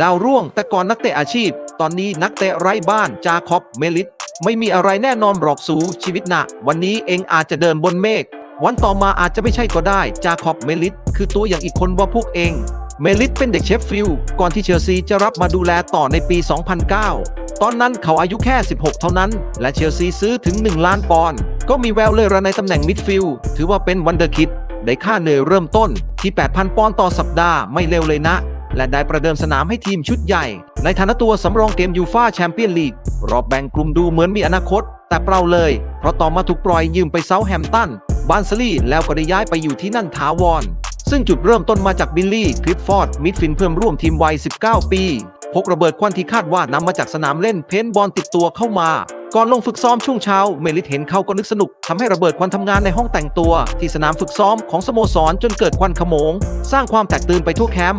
ดาวร่วงแต่ก่อนนักเตะอาชีพ ตอนนี้นักเตะไร้บ้านจาคอบเมลิสไม่มีอะไรแน่นอนหรอกสูชีวิตนะวันนี้เองอาจจะเดินบนเมฆวันต่อมาอาจจะไม่ใช่ก็ได้ จาคอบเมลิสคือตัวอย่างอีกคนว่าพวกเอง เมลิสเป็นเด็กเชฟฟิลด์ก่อนที่เชลซีจะรับมาดูแลต่อในปี 2009 ตอนนั้นเขาอายุแค่ 16 เท่านั้น และเชลซีซื้อถึง 1 ล้านปอนด์ก็มีแววเลยระในตำแหน่งมิดฟิลด์ถือว่าเป็นวันเดอร์คิดได้ค่าเหนื่อยเริ่มต้นที่ 8,000 ปอนด์ต่อสัปดาห์ไม่เร็วเลยนะ และได้ประเดิมสนามให้ทีมชุดใหญ่ ในฐานะตัวสำรองเกมยูฟาแชมเปี้ยนลีกรอบแบ่งกลุ่มดูเหมือนมีอนาคต แต่เปล่าเลย เพราะต่อมาถูกปล่อยยืมไปเซาแฮมตันบานซลีแล้วก็ได้ย้ายไปอยู่ที่นั่นถาวร ซึ่งจุดเริ่มต้นมาจากบิลลี่คลิฟฟอร์ดมิดฟินเพื่อนร่วมทีมวัย 19 ปีพกระเบิดควันที่คาดว่านำมาจากสนามเล่นเพนบอลติดตัวเข้ามา ก่อนลงฝึกซ้อมช่วงเช้า เมลิทเห็นเขาก็นึกสนุกทำให้ระเบิดควันทำงานในห้องแต่งตัว ที่สนามฝึกซ้อมของสโมสรจนเกิดควันขโมง สร้างความแตกตื่นไปทั่วแคมป์